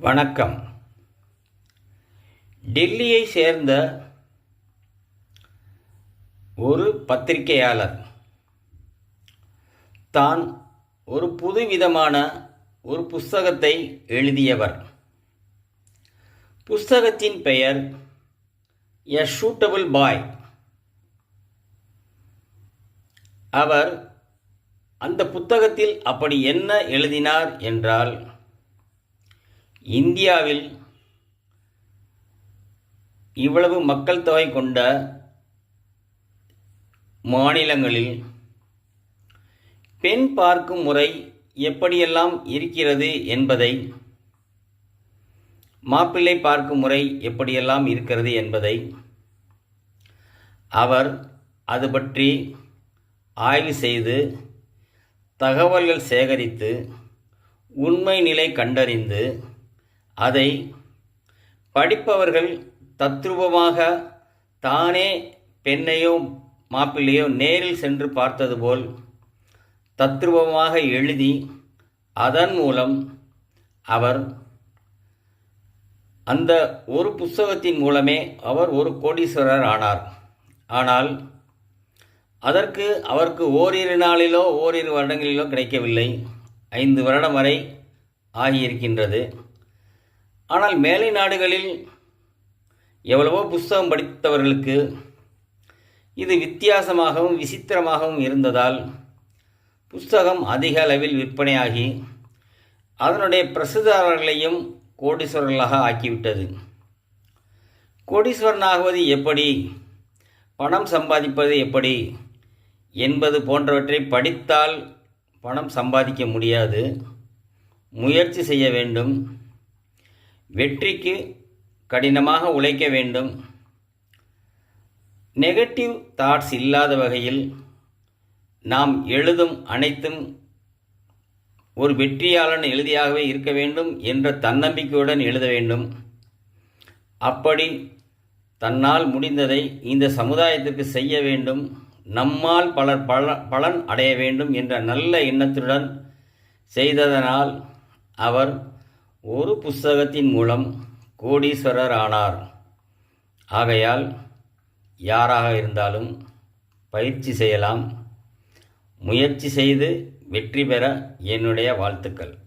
வணக்கம். டெல்லியை சேர்ந்த ஒரு பத்திரிகையாளர். தான் ஒரு புதுவிதமான ஒரு புஸ்தகத்தை எழுதியவர். புஸ்தகத்தின் பெயர் எ ஷூட்டபிள் பாய் அவர் அந்த புத்தகத்தில் அப்படி என்ன எழுதினார் என்றால் இந்தியாவில் இவ்வளவு மக்கள் தொகை கொண்ட மாநிலங்களில் பெண் பார்க்கும் முறை எப்படியெல்லாம் இருக்கிறது என்பதை மாப்பிள்ளை பார்க்கும் முறை எப்படியெல்லாம் இருக்கிறது என்பதை அவர் அது பற்றி ஆய்வு செய்து தகவல்கள் சேகரித்து உண்மை நிலை கண்டறிந்து அதை படிப்பவர்கள் தத்ரூபமாக தானே பெண்ணையோ மாப்பிள்ளையோ நேரில் சென்று பார்த்தது போல் தத்ரூபமாக எழுதி அதன் மூலம் அவர் அந்த ஒரு புஸ்தகத்தின் மூலமே அவர் ஒரு கோடீஸ்வரர் ஆனார். ஆனால் அதற்கு அவருக்கு ஓரிரு நாளிலோ ஓரிரு வருடங்களிலோ கிடைக்கவில்லை. ஐந்து வருடம் வரை ஆகியிருக்கின்றது. ஆனால் மேலை நாடுகளில் எவ்வளவோ புஸ்தகம் படித்தவர்களுக்கு இது வித்தியாசமாகவும் விசித்திரமாகவும் இருந்ததால் புஸ்தகம் அதிக அளவில் விற்பனையாகி அதனுடைய பிரசுதாரர்களையும் கோடீஸ்வரர்களாக ஆக்கிவிட்டது. கோடீஸ்வரன் ஆகுவது எப்படி? பணம் சம்பாதிப்பது எப்படி? என்பது போன்றவற்றை படித்தால் பணம் சம்பாதிக்க முடியாது. முயற்சி செய்ய வேண்டும். வெற்றிக்கு கடினமாக உழைக்க வேண்டும். நெகட்டிவ் தாட்ஸ் இல்லாத வகையில் நாம் எழுதும் அனைத்தும் ஒரு வெற்றியாளன் எழுதியாகவே இருக்க வேண்டும் என்ற தன்னம்பிக்கையுடன் எழுத வேண்டும். அப்படி தன்னால் முடிந்ததை இந்த சமுதாயத்திற்கு செய்ய வேண்டும். நம்மால் பலர் பல பலன் அடைய வேண்டும் என்ற நல்ல எண்ணத்துடன் செய்ததனால் அவர் ஒரு புஸ்தகத்தின் மூலம் கோடீஸ்வரர் ஆனார். ஆகையால் யாராக இருந்தாலும் பயிற்சி செய்யலாம். முயற்சி செய்து வெற்றி பெற என்னுடைய வாழ்த்துக்கள்.